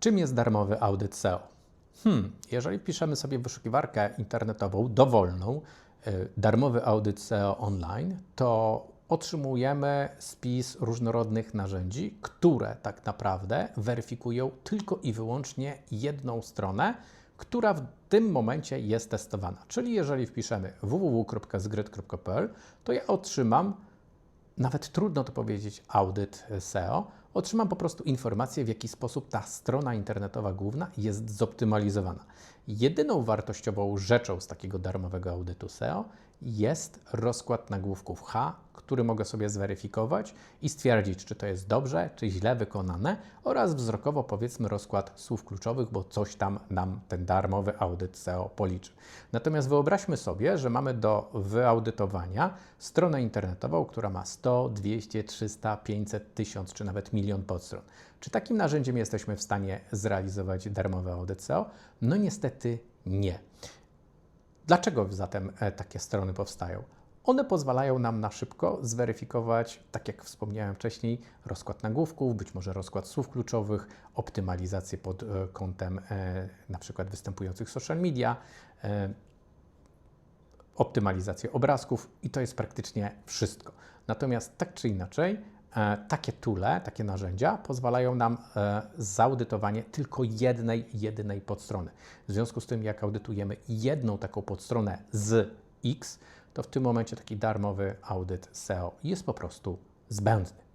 Czym jest darmowy audyt SEO? Hmm, jeżeli wpiszemy sobie wyszukiwarkę internetową dowolną y, darmowy audyt SEO online, to otrzymujemy spis różnorodnych narzędzi, które tak naprawdę weryfikują tylko i wyłącznie jedną stronę, która w tym momencie jest testowana. Czyli jeżeli wpiszemy www.zgryt.pl, to ja otrzymam nawet trudno to powiedzieć, audyt SEO, otrzymam po prostu informację, w jaki sposób ta strona internetowa główna jest zoptymalizowana. Jedyną wartościową rzeczą z takiego darmowego audytu SEO jest rozkład nagłówków H, który mogę sobie zweryfikować i stwierdzić, czy to jest dobrze, czy źle wykonane, oraz wzrokowo powiedzmy rozkład słów kluczowych, bo coś tam nam ten darmowy audyt SEO policzy. Natomiast wyobraźmy sobie, że mamy do wyaudytowania stronę internetową, która ma 100, 200, 300, 500, 1000 czy nawet milion podstron. Czy takim narzędziem jesteśmy w stanie zrealizować darmowy audyt SEO? No niestety nie. Dlaczego zatem e, takie strony powstają? One pozwalają nam na szybko zweryfikować, tak jak wspomniałem wcześniej, rozkład nagłówków, być może rozkład słów kluczowych, optymalizację pod e, kątem e, na przykład występujących social media, e, optymalizację obrazków i to jest praktycznie wszystko. Natomiast tak czy inaczej, takie tule, takie narzędzia pozwalają nam e, zaudytowanie tylko jednej, jedynej podstrony. W związku z tym, jak audytujemy jedną taką podstronę z X, to w tym momencie taki darmowy audyt SEO jest po prostu zbędny.